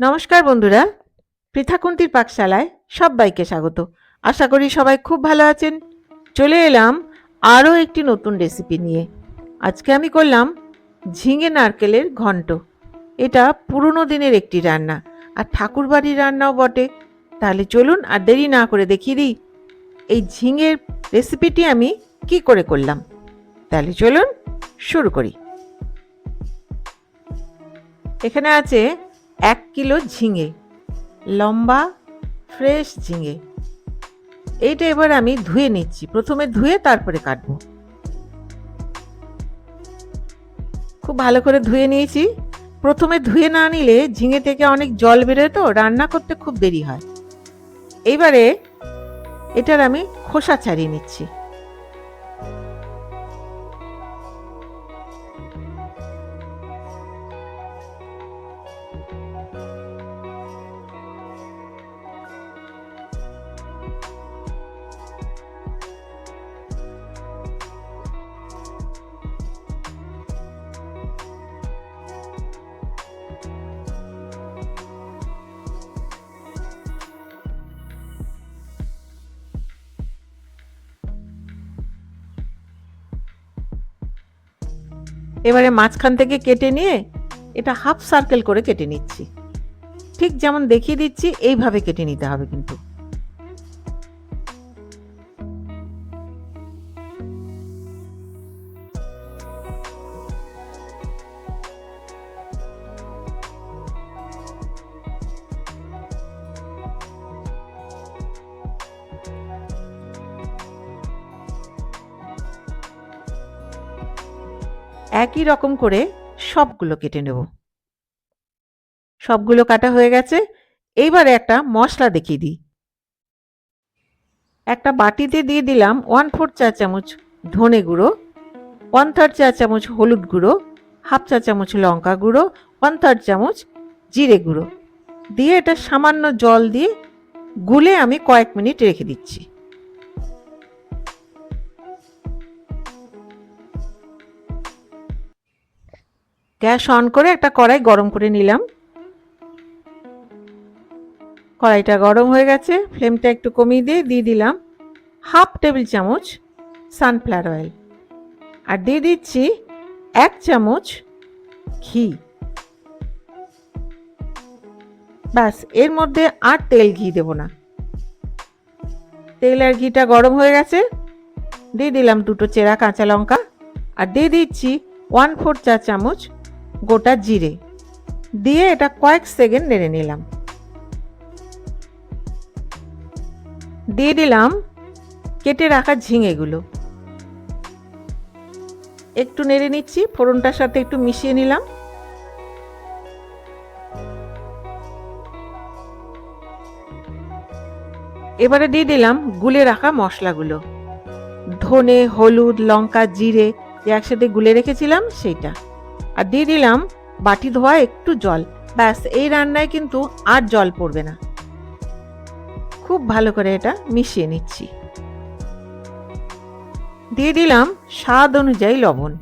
নমস্কার বন্ধুরা, পৃথাকুন্তির পাকশালায় সবাইকে স্বাগত। আশা করি সবাই খুব ভালো আছেন। চলে এলাম আরও একটি নতুন রেসিপি নিয়ে। আজকে আমি করলাম ঝিঙে নারকেলের ঘন্ট। এটা পুরনো দিনের একটি রান্না আর ঠাকুরবাড়ির রান্নাও বটে। তাহলে চলুন আর দেরি না করে দেখিয়ে দিই এই ঝিঙের রেসিপিটি আমি কি করে করলাম। তাহলে চলুন শুরু করি। এখানে আছে এক কিলো ঝিঙে, লম্বা, ফ্রেশ ঝিঙে। এইটা এবার আমি ধুয়ে নিচ্ছি। প্রথমে ধুয়ে তারপরে কাটবো। খুব ভালো করে ধুয়ে নিয়েছি। প্রথমে ধুয়ে না নিলে ঝিঙে থেকে অনেক জল বেরোয় তো, রান্না করতে খুব দেরি হয়। এইবারে এটার আমি খোসা ছাড়িয়ে নিচ্ছি। এবারে মাঝখান থেকে কেটে নিয়ে এটা হাফ সার্কেল করে কেটে নিচ্ছি। ঠিক যেমন দেখিয়ে দিচ্ছি, এইভাবে কেটে নিতে হবে কিন্তু। একই রকম করে সবগুলো কেটে নেব। সবগুলো কাটা হয়ে গেছে। এইবারে একটা মশলা দেখিয়ে দিই। একটা বাটিতে দিয়ে দিলাম ওয়ান ফোর চা চামচ ধনে গুঁড়ো ওয়ান থার্ড চা চামচ হলুদ গুঁড়ো হাফ চা চামচ লঙ্কা গুঁড়ো ওয়ান থার্ড চামচ জিরে গুঁড়ো। দিয়ে এটা সামান্য জল দিয়ে গুলে আমি কয়েক মিনিট রেখে দিচ্ছি। গ্যাস অন করে একটা কড়াই গরম করে নিলাম। কড়াইটা গরম হয়ে গেছে, ফ্লেমটা একটু কমিয়ে দিয়ে দিয়ে দিলাম হাফ টেবিল চামচ সানফ্লাওয়ার অয়েল। আর দিয়ে দিচ্ছি এক চামচ ঘি। ব্যাস, এর মধ্যে আর তেল ঘি দেব না। তেল আর ঘিটা গরম হয়ে গেছে, দিয়ে দিলাম দুটো চেরা কাঁচা লঙ্কা। আর দিয়ে দিচ্ছি ওয়ান ফোর চা চামচ গোটা জিরে। দিয়ে এটা কয়েক সেকেন্ড নেড়ে নিলাম। দিয়ে দিলাম কেটে রাখা ঝিঙেগুলো। একটু নেড়ে নিচ্ছি, ফোড়নটার সাথে একটু মিশিয়ে নিলাম। এবারে দিয়ে দিলাম গুলে রাখা মশলাগুলো। ধনে, হলুদ, লঙ্কা, জিরে যে একসাথে গুলে রেখেছিলাম সেইটা। আর দিয়ে দিলাম বাটি ধোয়া একটু জল। ব্যাস, এই রান্নায় কিন্তু আর জল পড়বে না। খুব ভালো করে এটা মিশিয়ে নিচ্ছি। দিয়ে দিলাম স্বাদ অনুযায়ী লবণ।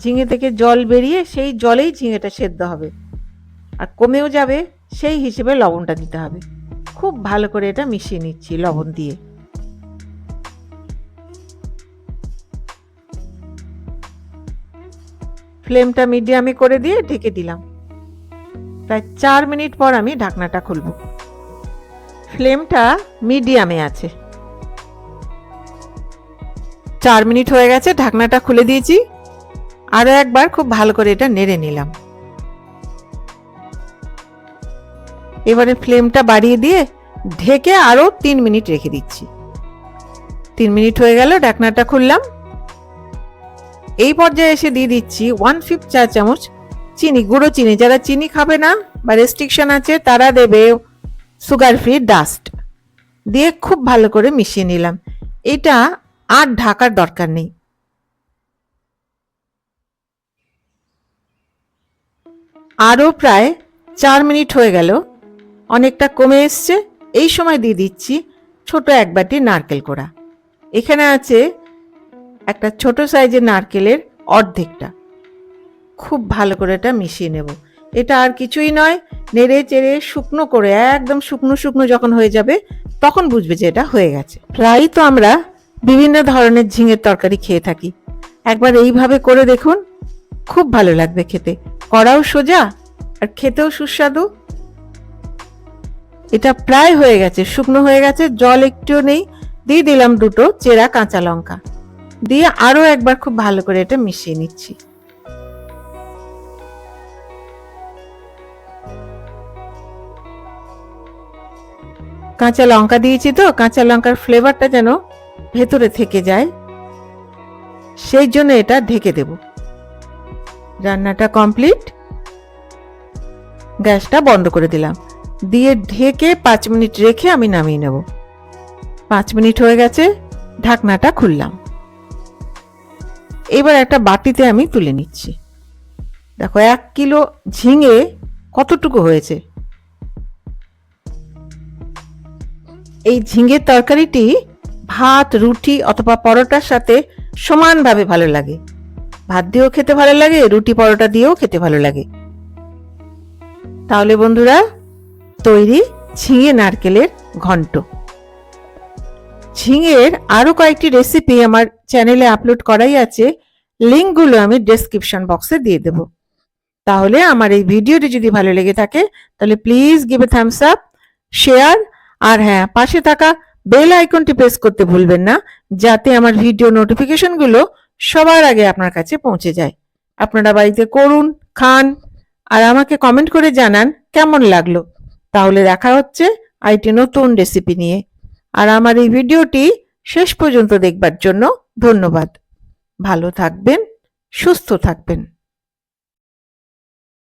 ঝিঙে থেকে জল বেরিয়ে সেই জলেই ঝিঙেটা সেদ্ধ হবে। আর কমেও যাবে, সেই হিসেবে লবণটা দিতে হবে। খুব ভালো করে এটা মিশিয়ে নিচ্ছি লবণ দিয়ে। ফ্লেমটা মিডিয়ামে করে দিয়ে ঢেকে দিলাম। প্রায় চার মিনিট পর আমি ঢাকনাটা খুলব। ফ্লেমটা মিডিয়ামে আছে। চার মিনিট হয়ে গেছে, ঢাকনাটা খুলে দিয়েছি। আরও একবার খুব ভালো করে এটা নেড়ে নিলাম। এবারে ফ্লেমটা বাড়িয়ে দিয়ে ঢেকে আরও তিন মিনিট রেখে দিচ্ছি। তিন মিনিট হয়ে গেল, ঢাকনাটা খুললাম। এই পর্যায়ে এসে দিয়ে দিচ্ছি ওয়ান ফিফ চা চামচ চিনি, গুঁড়ো চিনি। যারা চিনি খাবে না বা রেস্ট্রিকশন আছে, তারা দেবে সুগার ফ্রি ডাস্ট দিয়ে খুব ভালো করে মিশিয়ে নিলাম। এটা আর ঢাকার দরকার নেই। আরও প্রায় চার মিনিট হয়ে গেল। অনেকটা কমে এসছে। এই সময় দিয়ে দিচ্ছি ছোট এক বাটি নারকেল কোড়া। এখানে আছে একটা ছোট সাইজের নারকেলের অর্ধেকটা। খুব ভালো করে এটা মিশিয়ে নেব। এটা আর কিছুই নয়, নেড়ে চেড়ে শুকনো করে, একদম শুকনো শুকনো যখন হয়ে যাবে, তখন বুঝবে যে এটা হয়ে গেছে। প্রায়ই তো আমরা বিভিন্ন ধরনের ঝিঙের তরকারি খেয়ে থাকি। একবার এইভাবে করে দেখুন, খুব ভালো লাগবে খেতে। করাও সোজা আর খেতেও সুস্বাদু। এটা প্রায় হয়ে গেছে, শুকনো হয়ে গেছে, জল একটুও নেই। দিয়ে দিলাম দুটো চেরা কাঁচা লঙ্কা। দিয়ে আরও একবার খুব ভালো করে এটা মিশিয়ে নিচ্ছি। কাঁচা লঙ্কা দিয়েছি তো, কাঁচা লঙ্কার ফ্লেভারটা যেন ভেতরে থেকে যায়, সেই জন্য এটা ঢেকে দেব। রান্নাটা কমপ্লিট। গ্যাসটা বন্ধ করে দিলাম। দিয়ে ঢেকে পাঁচ মিনিট রেখে আমি নামিয়ে নেব। পাঁচ মিনিট হয়ে গেছে, ঢাকনাটা খুললাম। এবার একটা বাটিতে আমি তুলে নিচ্ছি। দেখো, এক কিলো ঝিঙে কতটুকু হয়েছে? এই ঝিঙের তরকারিটি ভাত, রুটি অথবা পরোটার সাথে সমানভাবে ভালো লাগে। ভাত দিয়েও খেতে ভালো লাগে, রুটি, পরোটা দিয়েও খেতে ভালো লাগে। তাহলে বন্ধুরা, তৈরি ঝিঙে নারকেলের ঘন্ট। ঝিঙের আরও কয়েকটি রেসিপি আমার চ্যানেলে আপলোড করাই আছে লিঙ্কগুলো আমি ডেসক্রিপশন বক্সে দিয়ে দেব। তাহলে আমার এই ভিডিওটি যদি ভালো লেগে থাকে, তাহলে please give a thumbs up share আর হ্যাঁ পাশে থাকা বেল আইকনটি প্রেস করতে ভুলবেন না, যাতে আমার ভিডিও নোটিফিকেশনগুলো সবার আগে আপনার কাছে পৌঁছে যায়। আপনারা বাড়িতে করুন, খান, আর আমাকে কমেন্ট করে জানান কেমন লাগল। তাহলে দেখা হচ্ছে আইটি নতুন রেসিপি নিয়ে। আর আমার এই ভিডিওটি শেষ পর্যন্ত দেখবার জন্য ধন্যবাদ। ভালো থাকবেন সুস্থ থাকবেন।